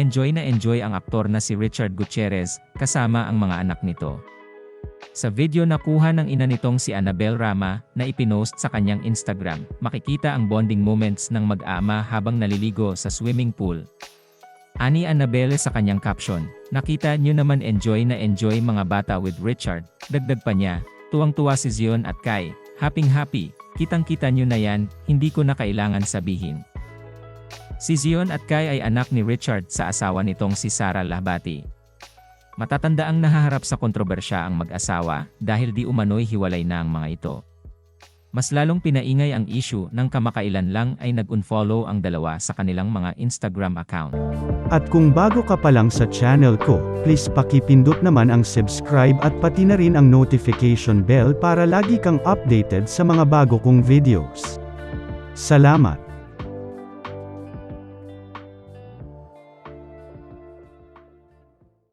Enjoy na enjoy ang aktor na si Richard Gutierrez, kasama ang mga anak nito. Sa video na kuha ng ina nitong si Annabel Rama, na ipinost sa kanyang Instagram, makikita ang bonding moments ng mag-ama habang naliligo sa swimming pool. Ani Annabelle sa kanyang caption, nakita nyo naman enjoy na enjoy mga bata with Richard, dagdag pa niya, tuwang-tuwa si Zion at Kai, happy happy, kitang-kita nyo na yan, hindi ko na kailangan sabihin. Si Zion at Kai ay anak ni Richard sa asawa nitong si Sarah Lahbati. Matatanda ang nahaharap sa kontrobersya ang mag-asawa dahil di umano'y hiwalay na ang mga ito. Mas lalong pinaingay ang issue nang kamakailan lang ay nag-unfollow ang dalawa sa kanilang mga Instagram account. At kung bago ka pa lang sa channel ko, please pakipindot naman ang subscribe at pati na rin ang notification bell para lagi kang updated sa mga bago kong videos. Salamat!